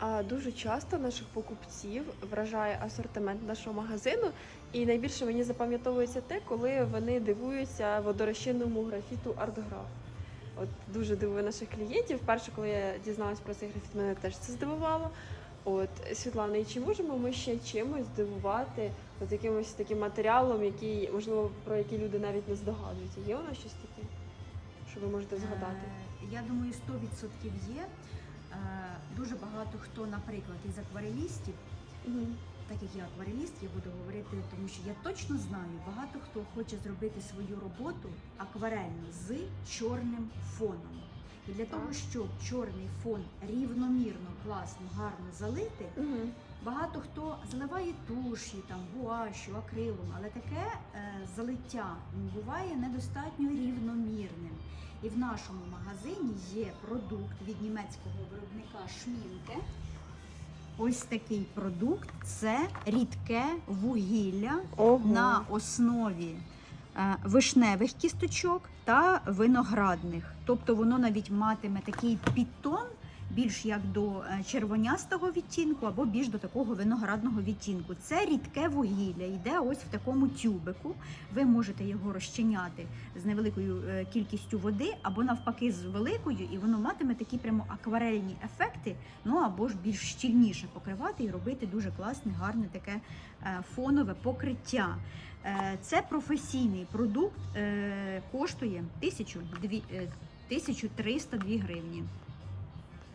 А дуже часто наших покупців вражає асортимент нашого магазину, і найбільше мені запам'ятовується те, коли вони дивуються водорозчинному графіту артграф. От дуже дивує наших клієнтів. Перше, коли я дізналась про цей графіт, мене теж це здивувало. От Світлана, і чи можемо ми ще чимось здивувати от якимось таким матеріалом, який можливо про який люди навіть не здогадуються? Є у нас щось таке, що ви можете згадати? Е, Я думаю, 100% є. Дуже багато хто, наприклад, із акварелістів, Мгм. так як я аквареліст, я буду говорити, тому що я точно знаю, багато хто хоче зробити свою роботу акварельну з чорним фоном. І для того, щоб чорний фон рівномірно, класно, гарно залити, Мгм. Багато хто заливає туші, там гуашю, акрилом, але таке е, залиття буває недостатньо рівномірним. І в нашому магазині є продукт від німецького виробника Шмінке. Ось такий продукт це рідке вугілля Ого. на основі е, вишневих кісточок та виноградних. Тобто воно навіть матиме такий підтон, більш як до е, червонястого відтінку або більш до такого виноградного відтінку. Це рідке вугілля, йде ось в такому тюбику. Ви можете його розчиняти з невеликою е, кількістю води, або навпаки з великою, і воно матиме такі прямо акварельні ефекти, ну або ж більш щільніше покривати і робити дуже класне, гарне таке е, фонове покриття. Це професійний продукт, коштує 1000 дві- е, 1302 гривні.